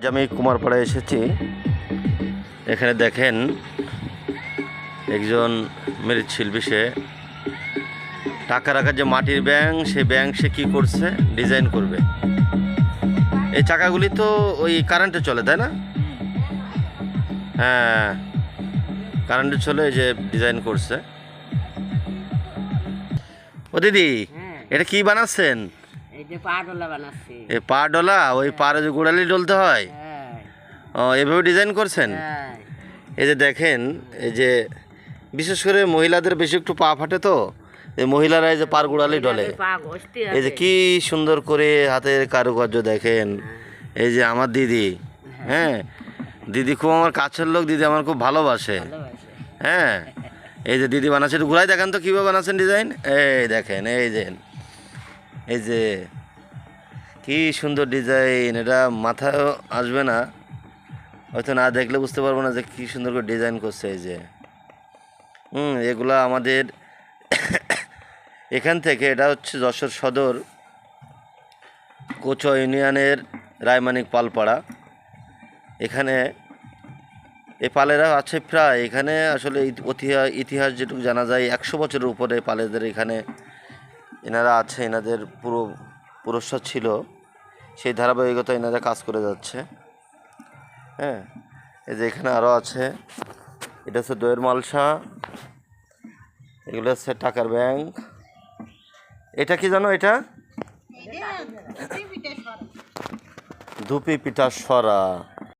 আজ আমি কুমারপাড়ায় এসেছি এখানে দেখেন একজন মৃৎশিল্পী সে টাকা রাখার যে মাটির ব্যাংক সেই ব্যাংক সে কী করছে? ডিজাইন করবে। এই চাকাগুলি তো ওই কারেন্টে চলে তাই না? হ্যাঁ কারেন্টে চলে যে ডিজাইন করছে। ও দিদি এটা কি বানাচ্ছেন? পাডলা বানাচ্ছি। এ পা ডলা? ওই পাড়ে যে গোড়ালি ডলতে হয়? হ্যাঁ। ও এভাবে ডিজাইন করছেন? হ্যাঁ। এই যে দেখেন এই যে বিশেষ করে মহিলাদের বেশি একটু পা ফাটে তো এই মহিলারা এই যে পার গোড়ালি ডলে। এই যে কি সুন্দর করে হাতের কারুকার্য দেখেন। এই যে আমার দিদি হ্যাঁ? দিদি খুব আমার কাছের লোক দিদি আমার খুব ভালোবাসে। ভালোবাসে। হ্যাঁ? এই যে দিদি বানাচ্ছে একটু ঘুরাই দেখেন তো কীভাবে বানাচ্ছেন ডিজাইন? এই দেখেন এই যে এই যে, কি সুন্দর ডিজাইন এটা মাথায় আসবে না। হয়তো না দেখলে বুঝতে পারব না যে কি সুন্দর করে ডিজাইন করছে এই যে। হুম, এগুলা আমাদের এখান থেকে, এটা হচ্ছে যশোর সদর, কোচো ইউনিয়নের রায়মানিক পালপাড়া। এখানে, এই পালেরা আছে প্রায়, এখানে আসলে ইতি- ইতিহাস ইতিহাস যেটুকু জানা যায়, একশো বছরের উপরে পালেদের এখানে এনারা আছে এনাদের পুরো পুরস্কার ছিল সেই ধারাবাহিকতা এনারা কাজ করে যাচ্ছে। হ্যাঁ এই যে এখানে আরও আছে এটা হচ্ছে দইয়ের মালসা এগুলো হচ্ছে টাকার ব্যাংক। এটা কি জানো এটা? ধুপি পিঠা সরা।